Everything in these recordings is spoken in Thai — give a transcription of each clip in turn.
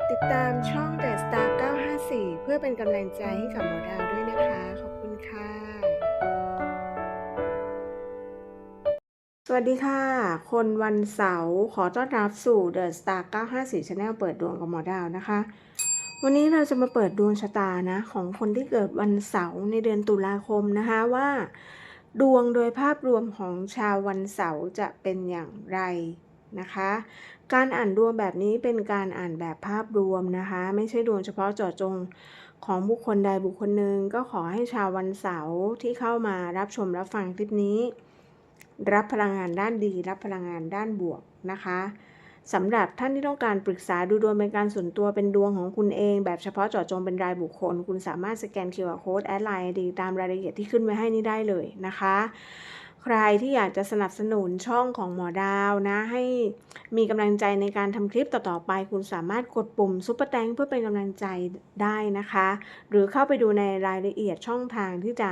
ดติดตามช่อง The Star 954 เพื่อเป็นกำลังใจให้กับหมอดาวด้วยนะคะ ขอบคุณค่ะ สวัสดีค่ะ คนวันเสาร์ขอต้อนรับสู่ The Star 954 Channel เปิดดวงกับหมอดาวนะคะ วันนี้เราจะมาเปิดดวงชะตานะ ของคนที่เกิดวันเสาร์ในเดือนตุลาคมนะคะว่า ดวงโดยภาพรวมของชาววันเสาร์จะเป็นอย่างไร นะคะ การอ่านดวงแบบนี้เป็นการอ่านแบบภาพรวมนะคะ ไม่ใช่ดวงเฉพาะเจาะจงของบุคคลใดบุคคลหนึ่งก็ขอให้ชาววันเสาร์ที่เข้ามารับชมรับฟังคลิปนี้ รับพลังงานด้านดี รับพลังงานด้านบวกนะคะสำหรับท่านที่ต้องการปรึกษาดูดวงเป็นการส่วนตัวเป็นดวงของคุณเอง แบบเฉพาะเจาะจงเป็นรายบุคคล คุณสามารถสแกน QR Code แอดไลน์ดีตามรายละเอียดที่ขึ้นไว้ให้นี่ได้เลยนะคะ ใครที่อยากจะสนับสนุนช่องของหมอดาวนะ ให้มีกำลังใจในการทำคลิปต่อๆไป คุณสามารถกดปุ่มซุปเปอร์แตงเพื่อเป็นกำลังใจได้นะคะ หรือเข้าไปดูในรายละเอียดช่องทางที่จะ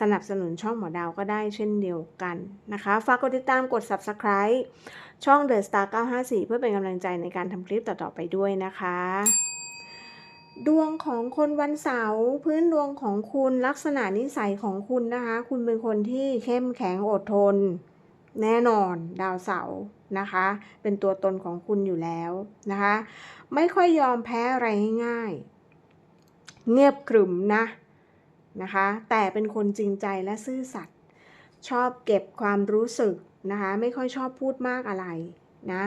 สนับสนุนช่องหมอดาวก็ได้เช่นเดียวกันนะคะ ฝากกดติดตามกด subscribe ช่อง The Star 954 เพื่อเป็นกำลังใจในการทำคลิปต่อๆไปด้วยนะคะ ดวงของคนวันเสาร์พื้นดวงของคุณลักษณะนิสัยของคุณนะคะ คุณเป็นคนที่เข้มแข็งอดทน แน่นอนดาวเสาร์นะคะ เป็นตัวตนของคุณอยู่แล้วนะคะ ไม่ค่อยยอมแพ้อะไรง่ายเงียบขรึมนะนะคะ แต่เป็นคนจริงใจและซื่อสัตย์ชอบเก็บความรู้สึกนะคะ ไม่ค่อยชอบพูดมากอะไรนะ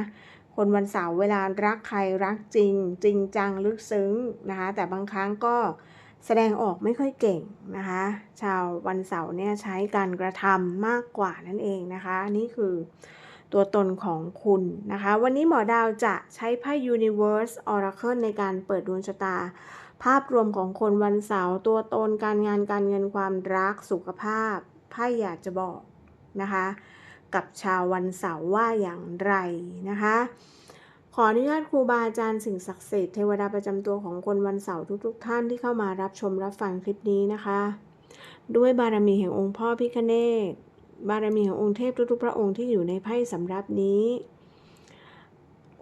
คนวันเสาร์เวลารักใครรักจริง จริงจังลึกซึ้งนะคะ แต่บางครั้งก็แสดงออกไม่ค่อยเก่งนะคะ ชาววันเสาร์เนี่ยใช้การกระทำมากกว่านั่นเองนะคะนี่คือตัวตนของคุณนะคะ วันนี้หมอดาวจะใช้ไพ่ Universe Oracle ในการเปิดดวงชะตา ภาพรวมของคนวันเสาร์ตัวตนการงานการเงินความรักสุขภาพไพ่อยากจะบอกนะคะ กับชาววันเสาร์ว่าอย่างไรนะคะ ขออนุญาตครูบาอาจารย์สิ่งศักดิ์สิทธิ์เทวดาประจำตัวของคนวันเสาร์ทุกๆทท่านที่เข้ามารับชมรับฟังคลิปนี้นะคะ ด้วยบารมีแห่งองค์พ่อพิคเนตบารมีขององค์เทพทุกๆพระองค์ที่อยู่ในไพ่สำรับนี้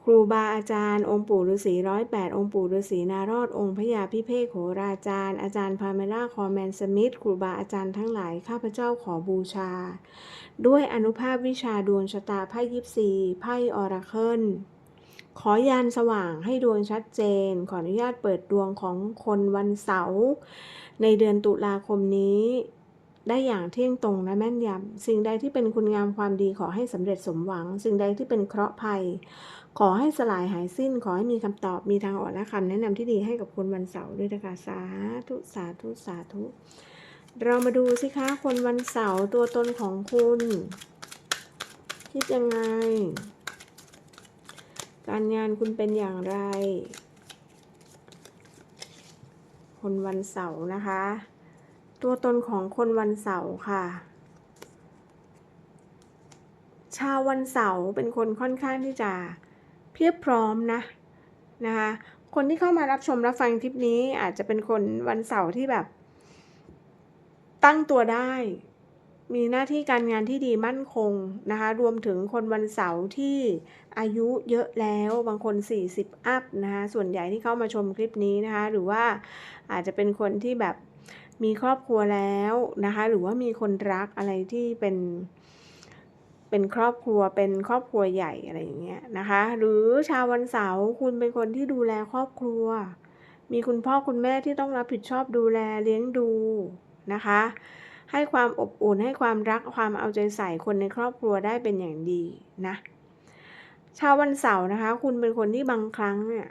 ครูบาอาจารย์ องค์ปู่ฤาษีร้อยแปดองค์ปู่ฤาษีนารอดองค์พญาพิเภกโหราจารย์ อาจารย์พาเมล่าคอแมนสมิธครูบาอาจารย์ทั้งหลายข้าพเจ้าขอบูชา ด้วยอนุภาพวิชาดวงชะตาไพ่ยิปซีไพ่ออราเคิล ขอยานสว่างให้ดวงชัดเจน ขออนุญาตเปิดดวงของคนวันเสาร์ในเดือนตุลาคมนี้ ได้อย่างเที่ยงตรงและแม่นยำสิ่งใดที่เป็นคุณงามความดีขอให้สำเร็จสมหวัง สิ่งใดที่เป็นเคราะห์ภัย ขอให้สลายหายสิ้น ขอให้มีคำตอบมีทางออกและคำแนะนำที่ดีให้กับคนวันเสาร์ด้วยนะคะสาธุสาธุสาธุเรามาดูสิคะคนวันเสาร์ตัวตนของคุณ คิดยังไง การงานคุณเป็นอย่างไร คนวันเสาร์นะคะ ตัวตนของคนวันเสาร์ค่ะ ชาววันเสาร์เป็นคนค่อนข้างที่จะเพียบพร้อมนะนะคะ คนที่เข้ามารับชมรับฟังคลิปนี้อาจจะเป็นคนวันเสาร์ที่แบบ ตั้งตัวได้ มีหน้าที่การงานที่ดีมั่นคงนะคะ รวมถึงคนวันเสาร์ที่อายุเยอะแล้วบางคน 40 อัพนะคะ ส่วนใหญ่ที่เข้ามาชมคลิปนี้นะคะ หรือว่าอาจจะเป็นคนที่แบบมีครอบครัวแล้วนะคะ หรือว่ามีคนรักอะไรที่เป็น เป็นครอบครัวเป็นครอบครัวใหญ่อะไรอย่างเงี้ยนะคะ หรือชาววันเสาร์คุณเป็นคนที่ดูแลครอบครัว มีคุณพ่อคุณแม่ที่ต้องรับผิดชอบดูแลเลี้ยงดูนะคะ ให้ความอบอุ่นให้ความรักความเอาใจใส่คนในครอบครัวได้เป็นอย่างดีนะชาววันเสาร์นะคะ คุณเป็นคนที่บางครั้งเนี่ย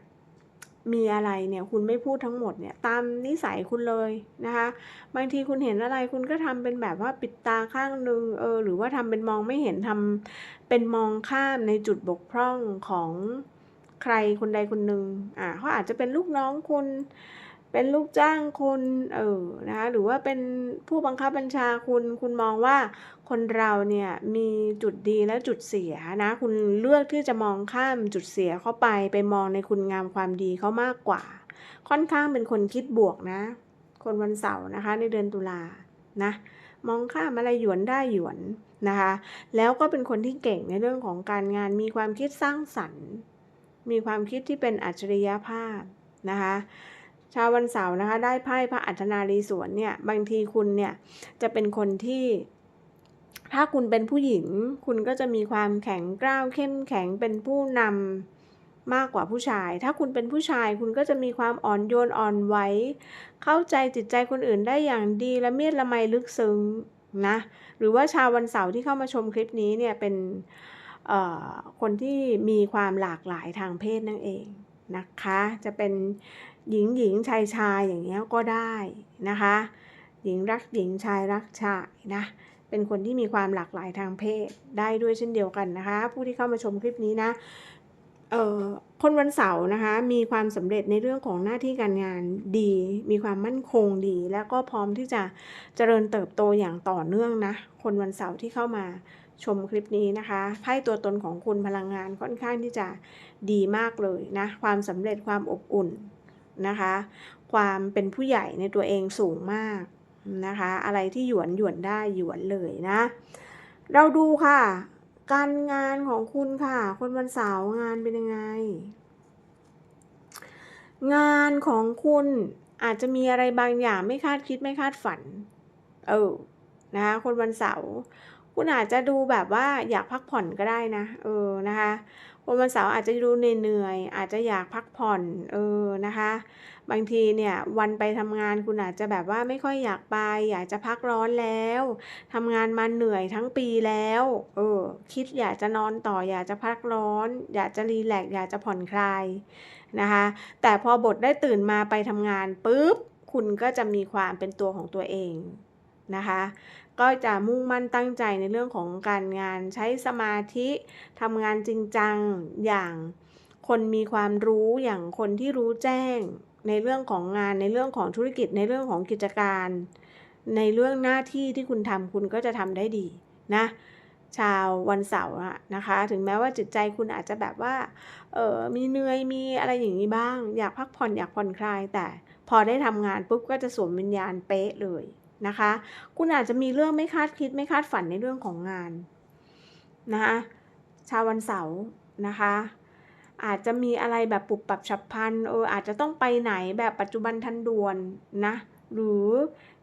มีอะไรเนี่ยคุณไม่พูดทั้งหมดเนี่ยตามนิสัยคุณเลยนะคะ บางทีคุณเห็นอะไรคุณก็ทำเป็นแบบว่าปิดตาข้างนึงเออหรือว่าทำเป็นมองไม่เห็นทำเป็นมองข้ามในจุดบกพร่องของใครคนใดคนหนึ่งอ่าเขาอาจจะเป็นลูกน้องคุณ เป็นลูกจ้างคุณเออนะคะหรือว่าเป็นผู้บังคับบัญชาคุณ คุณมองว่าคนเราเนี่ยมีจุดดีและจุดเสียนะคุณเลือกที่จะมองข้ามจุดเสียเข้าไปไปมองในคุณงามความดีเขามากกว่า ค่อนข้างเป็นคนคิดบวกนะ คนวันเสาร์นะคะ ในเดือนตุลานะมองข้ามอะไรหยวนได้หยวนนะคะ แล้วก็เป็นคนที่เก่งในเรื่องของการงานมีความคิดสร้างสรรค์ มีความคิดที่เป็นอัจฉริยภาพนะคะ ชาววันเสาร์นะคะ ได้ไพ่พระอัฏฐนารีสวนเนี่ย บางทีคุณเนี่ยจะเป็นคนที่ถ้าคุณเป็นผู้หญิง คุณก็จะมีความแข็งกร้าวเข้มแข็งเป็นผู้นำมากกว่าผู้ชาย ถ้าคุณเป็นผู้ชายคุณก็จะมีความอ่อนโยนอ่อนไหวเข้าใจจิตใจคนอื่นได้อย่างดีละเมียดละไมลึกซึ้งนะหรือว่าชาววันเสาร์ที่เข้ามาชมคลิปนี้เนี่ยเป็นคนที่มีความหลากหลายทางเพศนั่นเองนะคะ จะเป็น หญิงหญิงชายชายอย่างเงี้ยก็ได้นะคะ หญิงรักหญิงชายรักชายนะเป็นคนที่มีความหลากหลายทางเพศได้ด้วยเช่นเดียวกันนะคะ ผู้ที่เข้ามาชมคลิปนี้นะเอ่อคนวันเสาร์นะคะมีความสำเร็จในเรื่องของหน้าที่การงานดี มีความมั่นคงดี แล้วก็พร้อมที่จะเจริญเติบโตอย่างต่อเนื่องนะ คนวันเสาร์ที่เข้ามาชมคลิปนี้นะคะไพ่ตัวตนของคุณพลังงานค่อนข้างที่จะดีมากเลยนะ ความสำเร็จความอบอุ่น นะคะ ความเป็นผู้ใหญ่ในตัวเองสูงมากนะคะ อะไรที่หยวนหยวนได้หยวนเลยนะ เราดูค่ะ การงานของคุณค่ะ คนวันเสาร์งานเป็นยังไง งานของคุณอาจจะมีอะไรบางอย่างไม่คาดคิดไม่คาดฝัน เออนะคะคนวันเสาร์คุณอาจจะดูแบบว่าอยากพักผ่อนก็ได้นะ เออนะคะ วันเสาร์อาจจะดูเหนื่อยอาจจะอยากพักผ่อนเออนะคะ บางทีเนี่ยวันไปทำงานคุณอาจจะแบบว่าไม่ค่อยอยากไป อยากจะพักร้อนแล้วทำงานมาเหนื่อยทั้งปีแล้วเออคิดอยากจะนอนต่อ อยากจะพักร้อน อยากจะรีแลกอยากจะผ่อนคลายนะคะ แต่พอบทได้ตื่นมาไปทำงานปุ๊บคุณก็จะมีความเป็นตัวของตัวเองนะคะ ก็จะมุ่งมั่นตั้งใจในเรื่องของการงานใช้สมาธิทำงานจริงจังอย่างคนมีความรู้อย่างคนที่รู้แจ้ง ในเรื่องของงานในเรื่องของธุรกิจในเรื่องของกิจการ ในเรื่องหน้าที่ที่คุณทำคุณก็จะทำได้ดีนะชาววันเสาร์นะคะ ถึงแม้ว่าจิตใจคุณอาจจะแบบว่าเออมีเหนื่อยมีอะไรอย่างนี้บ้าง อยากพักผ่อนอยากผ่อนคลาย แต่พอได้ทำงานปุ๊บก็จะสวมวิญญาณเป๊ะเลย นะคะ คุณอาจจะมีเรื่องไม่คาดคิดไม่คาดฝันในเรื่องของงานนะคะชาววันเสาร์นะคะ อาจจะมีอะไรแบบปุบปรับฉับพลันเอออาจจะต้องไปไหนแบบปัจจุบันทันด่วนนะ หรือ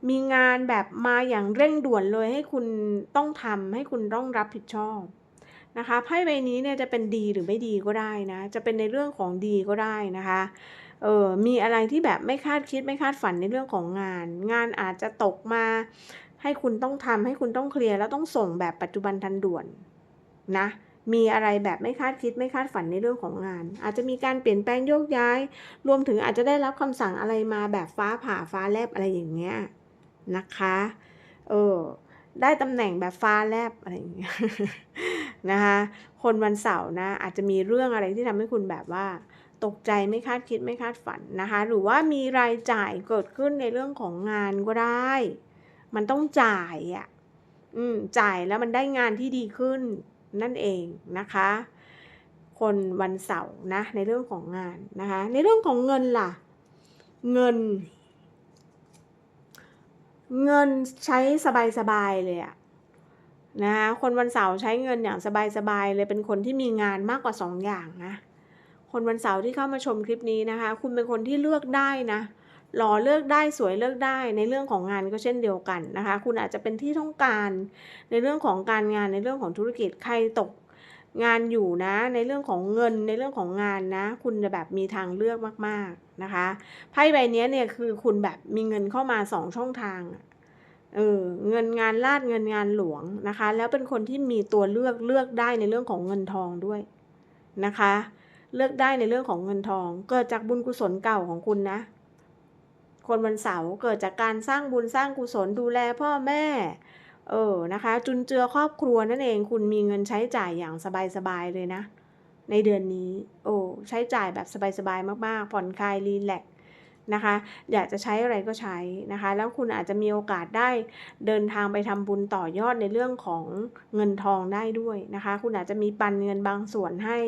มีงานแบบมาอย่างเร่งด่วนเลยให้คุณต้องทำให้คุณต้องรับผิดชอบนะคะไพ่ใบนี้เนี่ยจะเป็นดีหรือไม่ดีก็ได้นะ จะเป็นในเรื่องของดีก็ได้นะคะ เออมีอะไรที่แบบไม่คาดคิดไม่คาดฝันในเรื่องของงาน งานอาจจะตกมา ให้คุณต้องทำให้คุณต้องเคลียร์แล้วต้องส่งแบบปัจจุบันทันด่วนนะมีอะไรแบบไม่คาดคิดไม่คาดฝันในเรื่องของงาน อาจจะมีการเปลี่ยนแปลงโยกย้าย รวมถึงอาจจะได้รับคำสั่งอะไรมาแบบฟ้าผ่าฟ้าแลบอะไรอย่างเงี้ยนะคะเออได้ตำแหน่งแบบฟ้าแลบอะไรอย่างเงี้ยนะคะคนวันเสาร์นะอาจจะมีเรื่องอะไรที่ทำให้คุณแบบว่า ตกใจไม่คาดคิดไม่คาดฝันนะคะ หรือว่ามีรายจ่ายเกิดขึ้นในเรื่องของงานก็ได้ มันต้องจ่ายอะ่ะอืมจ่ายแล้วมันได้งานที่ดีขึ้นนั่นเองนะคะ คนวันเสาร์นะ ในเรื่องของงานนะคะ ในเรื่องของเงินล่ะ เงิน เงินใช้สบายๆเลยอะนะคะคนวันเสาร์ใช้เงินอย่างสบายๆเลยเป็นคนที่มีงานมากกว่าสองอย่างนะ คนวันเสาร์ที่เข้ามาชมคลิปนี้นะคะ คุณเป็นคนที่เลือกได้นะหล่อเลือกได้สวยเลือกได้ในเรื่องของงานก็เช่นเดียวกันนะคะ คุณอาจจะเป็นที่ต้องการในเรื่องของการงานในเรื่องของธุรกิจใครตกงานอยู่นะ ในเรื่องของเงินในเรื่องของงานนะ คุณจะแบบมีทางเลือกมากๆนะคะไพ่ใบนี้เนี่ยคือคุณแบบมีเงินเข้ามาสองช่องทางเออเงินงานลาดเงินงานหลวงนะคะ แล้วเป็นคนที่มีตัวเลือกเลือกได้ในเรื่องของเงินทองด้วยนะคะ เลือกได้ในเรื่องของเงินทอง เกิดจากบุญกุศลเก่าของคุณนะ คนวันเสาร์เกิดจากการสร้างบุญสร้างกุศลดูแลพ่อแม่ เออนะคะ จุนเจือครอบครัวนั่นเองคุณมีเงินใช้จ่ายอย่างสบายๆเลยนะ ในเดือนนี้ โอ้ใช้จ่ายแบบสบายๆมากๆ ผ่อนคลายรีแลกนะคะ อยากจะใช้อะไรก็ใช้นะคะ แล้วคุณอาจจะมีโอกาสได้เดินทางไปทำบุญต่อยอดในเรื่องของเงินทองได้ด้วยนะคะ คุณอาจจะมีปันเงินบางส่วนให้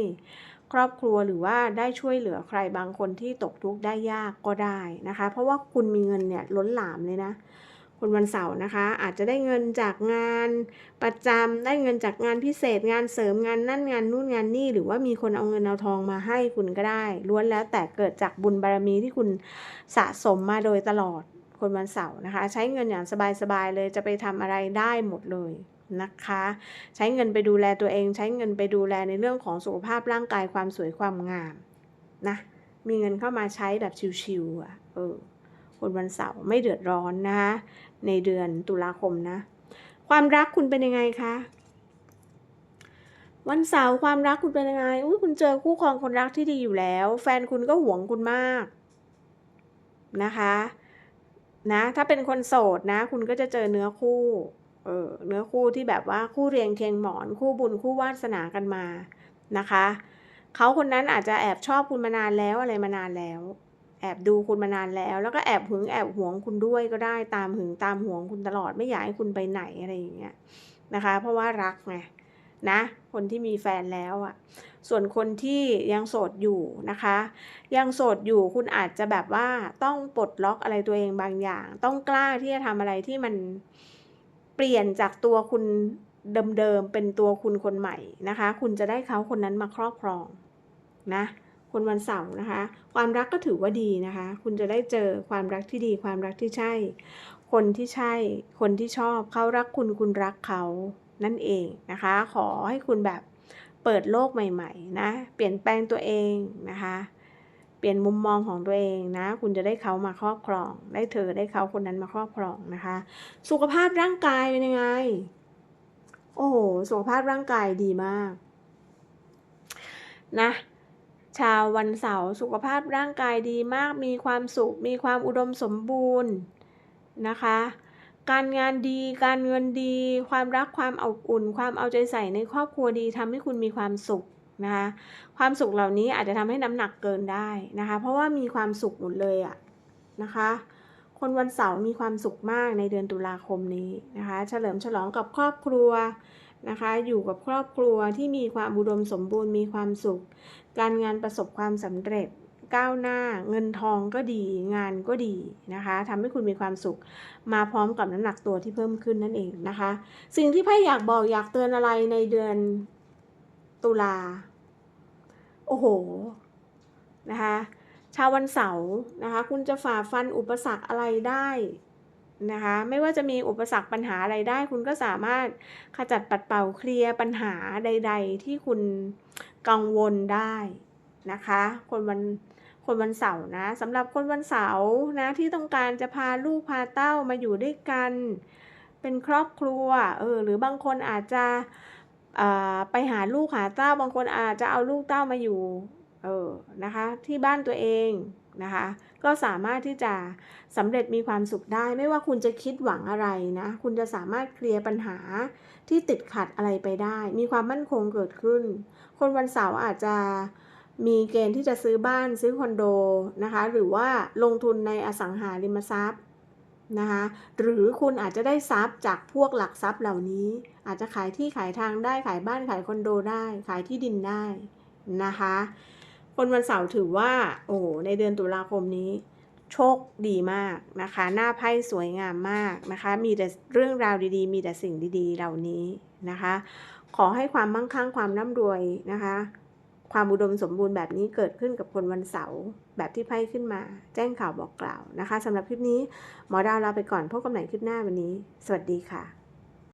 ครอบครัวหรือว่าได้ช่วยเหลือใครบางคนที่ตกทุกข์ได้ยากก็ได้นะคะ เพราะว่าคุณมีเงินเนี่ยล้นหลามเลยนะคนวันเสาร์นะคะ อาจจะได้เงินจากงานประจำได้เงินจากงานพิเศษงานเสริมงานนั่นงานนู่นงานนี่ หรือว่ามีคนเอาเงินเอาทองมาให้คุณก็ได้ล้วนแล้วแต่เกิดจากบุญบารมีที่คุณสะสมมาโดยตลอดคนวันเสาร์นะคะ ใช้เงินอย่างสบายๆเลยจะไปทำอะไรได้หมดเลย นะคะ ใช้เงินไปดูแลตัวเอง ใช้เงินไปดูแลในเรื่องของสุขภาพร่างกายความสวยความงามนะมีเงินเข้ามาใช้แบบชิวๆอะเออคนวันเสาร์ไม่เดือดร้อนนะคะในเดือนตุลาคมนะ ความรักคุณเป็นยังไงคะวันเสาร์ความรักคุณเป็นยังไงอุ้ยคุณเจอคู่ครองคนรักที่ดีอยู่แล้ว แฟนคุณก็หวงคุณมากนะคะ นะ ถ้าเป็นคนโสดนะ คุณก็จะเจอเนื้อคู่ เออเนื้อคู่ที่แบบว่าคู่เรียงเคียงหมอน คู่บุญคู่วาสนากันมานะคะเขาคนนั้นอาจจะแอบชอบคุณมานานแล้วอะไรมานานแล้ว แอบดูคุณมานานแล้ว แล้วก็แอบหึงแอบหวงคุณด้วยก็ได้ตามหึงตามหวงคุณตลอดไม่อยากให้คุณไปไหนอะไรอย่างเงี้ยนะคะ เพราะว่ารักไงนะคนที่มีแฟนแล้วอะ่ะ ส่วนคนที่ยังโสดอยู่นะคะ ยังโสดอยู่คุณอาจจะแบบว่าต้องปลดล็อกอะไรตัวเองบางอย่าง ต้องกล้าที่จะทำอะไรที่มัน เปลี่ยนจากตัวคุณเดิมๆเป็นตัวคุณคนใหม่นะคะ คุณจะได้เขาคนนั้นมาครอบครองนะคนวันเสาร์นะคะ ความรักก็ถือว่าดีนะคะ คุณจะได้เจอความรักที่ดี ความรักที่ใช่ คนที่ใช่ คนที่ชอบเขารักคุณคุณรักเขานั่นเองนะคะ ขอให้คุณแบบเปิดโลกใหม่ ๆ นะ เปลี่ยนแปลงตัวเองนะคะ เปลี่ยนมุมมองของตัวเองนะ คุณจะได้เขามาครอบครอง ได้เธอได้เขาคนนั้นมาครอบครองนะคะ สุขภาพร่างกายเป็นยังไง โอ้โหสุขภาพร่างกายดีมากนะชาววันเสาร์สุขภาพร่างกายดีมาก มีความสุข มีความอุดมสมบูรณ์นะคะ การงานดี การเงินดี ความรักความอบอุ่น ความเอาใจใส่ในครอบครัวดีทำให้คุณมีความสุข นะคะความสุขเหล่านี้อาจจะทำให้น้ำหนักเกินได้นะคะ เพราะว่ามีความสุขหมดเลยอะนะคะ คนวันเสาร์มีความสุขมากในเดือนตุลาคมนี้นะคะ เฉลิมฉลองกับครอบครัวนะคะ อยู่กับครอบครัวที่มีความอุดมสมบูรณ์มีความสุข การงานประสบความสำเร็จก้าวหน้าเงินทองก็ดีงานก็ดีนะคะทำให้คุณมีความสุขมาพร้อมกับน้ำหนักตัวที่เพิ่มขึ้นนั่นเองนะคะ สิ่งที่ไพ่อยากบอกอยากเตือนอะไรในเดือน ตุลา โอ้โห นะคะ ชาววันเสาร์นะคะ คุณจะฝ่าฟันอุปสรรคอะไรได้นะคะ ไม่ว่าจะมีอุปสรรคปัญหาอะไรได้ คุณก็สามารถขจัดปัดเป่าเคลียร์ปัญหาใด ๆ ที่คุณกังวลได้นะคะ คนวันคนวันเสาร์นะสำหรับคนวันเสาร์นะที่ต้องการจะพาลูกพาเต้ามาอยู่ด้วยกัน เป็นครอบครัวเออหรือบางคนอาจจะ ไปหาลูกหาเต้าบางคนอาจจะเอาลูกเต้ามาอยู่เออนะคะที่บ้านตัวเองนะคะก็สามารถที่จะสำเร็จมีความสุขได้ ไม่ว่าคุณจะคิดหวังอะไรนะคุณจะสามารถเคลียร์ปัญหาที่ติดขัดอะไรไปได้ มีความมั่นคงเกิดขึ้น คนวันเสาร์อาจจะมีเกณฑ์ที่จะซื้อบ้านซื้อคอนโดนะคะหรือว่าลงทุนในอสังหาริมทรัพย์นะคะหรือคุณอาจจะได้ทรัพย์จากพวกหลักทรัพย์เหล่านี้ อาจจะขายที่ขายทางได้ขายบ้านขายคอนโดได้ ขายที่ดินได้นะคะ คนวันเสาร์ถือว่า โอ้ในเดือนตุลาคมนี้ โชคดีมากนะคะ หน้าไพ่สวยงามมากนะคะ มีแต่เรื่องราวดีๆ มีแต่สิ่งดีๆ เหล่านี้นะคะ ขอให้ความมั่งคั่งความร่ำรวยนะคะ ความอุดมสมบูรณ์แบบนี้เกิดขึ้นกับคนวันเสาร์แบบที่ไพ่ขึ้นมา แจ้งข่าวบอกกล่าวนะคะสำหรับคลิปนี้หมอดาวลาไปก่อนพบกันใหม่คลิปหน้าวันนี้ สวัสดีค่ะ